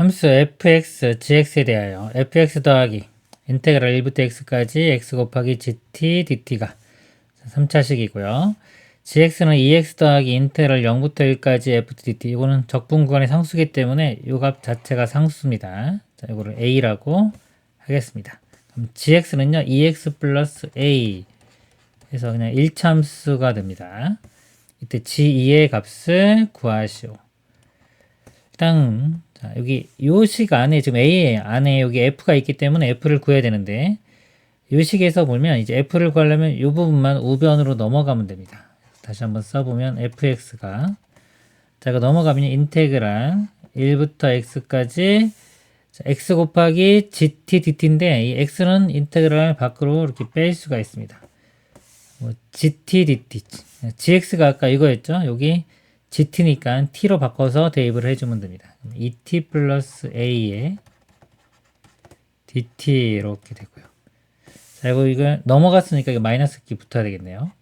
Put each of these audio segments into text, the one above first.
함수 fx, gx에 대하여 fx 더하기 인테그랄 1부터 x까지 x 곱하기 gt, dt가 3차식이고요. gx는 2x 더하기 인테그랄 0부터 1까지 f dt 이거는 적분 구간의 상수기 때문에 이 값 자체가 상수입니다. 자, 이거를 a라고 하겠습니다. 그럼 gx는요 2x 플러스 a 해서 그냥 1참수가 됩니다. 이때 g2의 값을 구하시오. 일단 자, 여기 요 식 안에 지금 A 안에 여기 F가 있기 때문에 F를 구해야 되는데 요 식에서 보면 이제 F를 구하려면 이 부분만 우변으로 넘어가면 됩니다. 다시 한번 써보면 fx가 자, 이거 넘어가면 인테그랄 1부터 x까지 자, x 곱하기 gt dt인데 이 x는 인테그랄 밖으로 이렇게 뺄 수가 있습니다. 뭐 gt dt gx가 아까 이거였죠? 여기 gt니까 t로 바꿔서 대입을 해주면 됩니다. 2t 플러스 a에 dt 이렇게 되고요. 자, 이거 이거 넘어갔으니까 이거 마이너스 기 붙어야 되겠네요.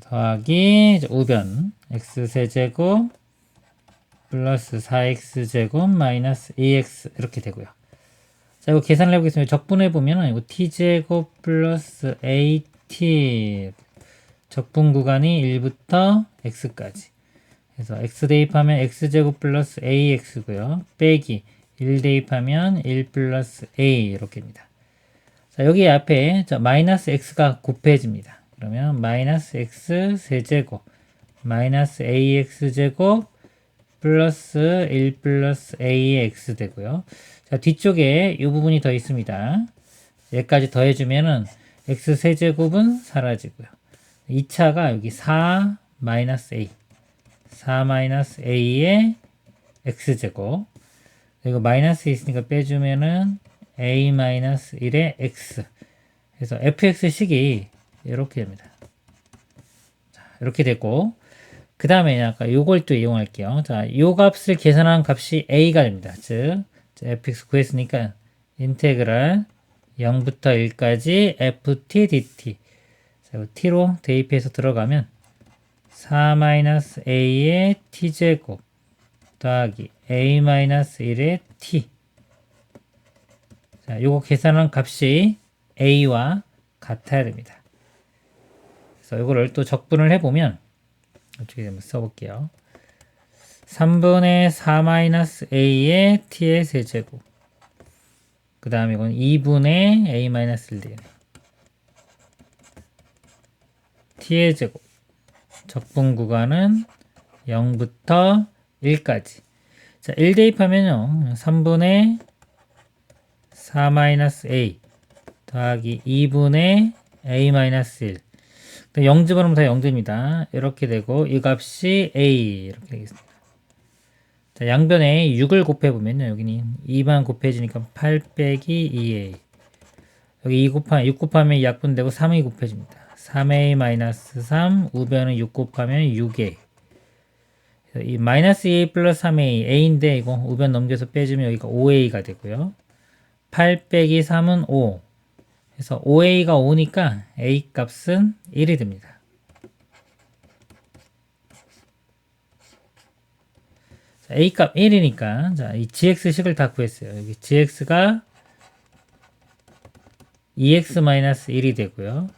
더하기 우변 x 세제곱 플러스 4x 제곱 마이너스 2x 이렇게 되고요. 자, 이거 계산을 해보겠습니다. 적분해 보면은 이거 t 제곱 플러스 at 적분 구간이 1부터 x까지. 그래서 x 대입하면 x 제곱 플러스 ax고요. 빼기 1 대입하면 1 플러스 a 이렇게입니다. 자, 여기 앞에 자, 마이너스 x가 곱해집니다. 그러면 마이너스 x 세제곱 마이너스 ax 제곱 플러스 1 플러스 ax 되고요. 자, 뒤쪽에 이 부분이 더 있습니다. 여기까지 더해주면은 x 세제곱은 사라지고요. 2차가 여기 4 마이너스 a 4 마이너스 a의 x제곱 그리고 마이너스 있으니까 빼주면은 a 마이너스 1의 x 그래서 fx식이 이렇게 됩니다. 자, 이렇게 됐고 그 다음에 아까 요걸 또 이용할게요. 자, 요 값을 계산한 값이 a가 됩니다. 즉 fx 구했으니까 인테그랄 0부터 1까지 ft dt 자, t로 대입해서 들어가면 4-a의 t제곱 더하기 a-1의 t 자, 요거 계산한 값이 a와 같아야 됩니다. 그래서 이거를 또 적분을 해보면 어떻게 한번 써볼게요. 3분의 4-a의 t의 세제곱 그 다음에 이건 2분의 a-1 되겠네. t의 제곱 적분 구간은 0부터 1까지 자, 1 대입하면요. 3분의 4-a 더하기 2분의 a-1 0 집어넣으면 다 0됩니다. 이렇게 되고 이 값이 a 이렇게 되겠습니다. 자, 양변에 6을 곱해보면요. 여기는 2만 곱해지니까 8 빼기 2a 여기 2 곱하면 6 곱하면 약분되고 3이 곱해집니다. 3a-3 우변은 6 곱하면 6a 이 마이너스 2a 플러스 3a a인데 이거 우변 넘겨서 빼주면 여기가 5a가 되고요. 8 빼기 3은 5 그래서 5a가 5니까 a 값은 1이 됩니다. 자, a 값 1이니까 자, 이 gx식을 다 구했어요. 여기 gx가 2x-1이 되고요.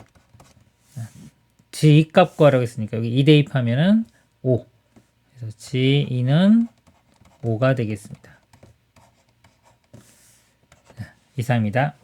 G 값 구하라고 했으니까 여기 2 대입하면은 5. 그래서 g2는 5가 되겠습니다. 이상입니다.